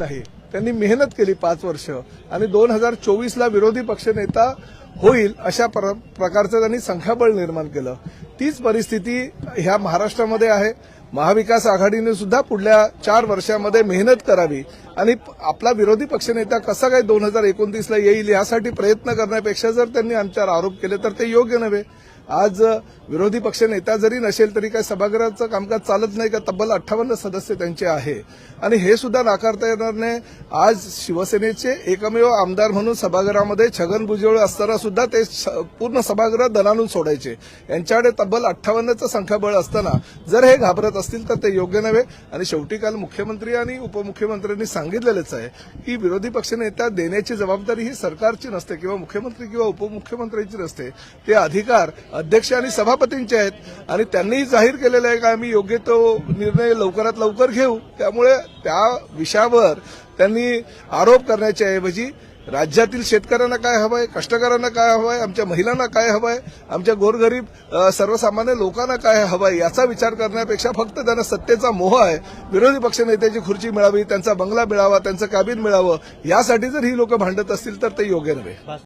नाही. त्यांनी मेहनत केली पाच वर्ष. आणि दोन हजार चोवीसला विरोधी पक्षनेता होईल अशा प्र- प्रकारचं त्यांनी संख्याबळ निर्माण केलं. तीच परिस्थिती ह्या महाराष्ट्रामध्ये आहे. महाविकास आघाडीने सुद्धा पुढल्या चार वर्षामध्ये मेहनत करावी. आणि आपला विरोधी पक्षनेता कसा काय दोन हजार एकोणतीसला येईल यासाठी प्रयत्न करण्यापेक्षा जर त्यांनी आमच्यावर आरोप केले तर ते योग्य नव्हे. आज विरोधी पक्षनेता जरी नसेल तरी काय सभागृहाचं कामकाज चालत नाही का? तब्बल अठ्ठावन्न सदस्य त्यांचे आहे. आणि हे सुद्धा नाकारता येणार नाही. आज शिवसेनेचे एकमेव आमदार म्हणून सभागृहामध्ये छगन भुजबळ असताना सुद्धा ते स- पूर्ण सभागृह दणानून सोडायचे. यांच्याकडे तब्बल अठ्ठावन्नचं संख्याबळ असताना जर हे घाबरत असतील तर ते योग्य नव्हे. आणि शेवटी काल मुख्यमंत्री आणि उपमुख्यमंत्र्यांनी सांगितलेलंच आहे की विरोधी पक्षनेता देण्याची जबाबदारी ही सरकारची नसते किंवा मुख्यमंत्री किंवा उपमुख्यमंत्र्यांची नसते. ते अधिकार अध्यक्ष आणि सभापतींचे आहेत. आणि त्यांनीही जाहीर केलेलं आहे का आम्ही योग्य तो निर्णय लवकरात लवकर घेऊ. त्यामुळे त्या विषयावर त्यांनी आरोप करण्याच्या ऐवजी राज्यातील शेतकऱ्यांना काय हवंय कष्टकऱ्यांना काय हवंय आमच्या महिलांना काय हवंय आमच्या गोरगरीब सर्वसामान्य लोकांना काय हवंय याचा विचार करण्यापेक्षा फक्त त्यांना सत्तेचा मोह आहे. विरोधी पक्षनेत्याची खुर्ची मिळावी त्यांचा बंगला मिळावा त्यांचं कॅबिन मिळावं यासाठी जर ही लोक भांडत असतील तर ते योग्य नव्हे.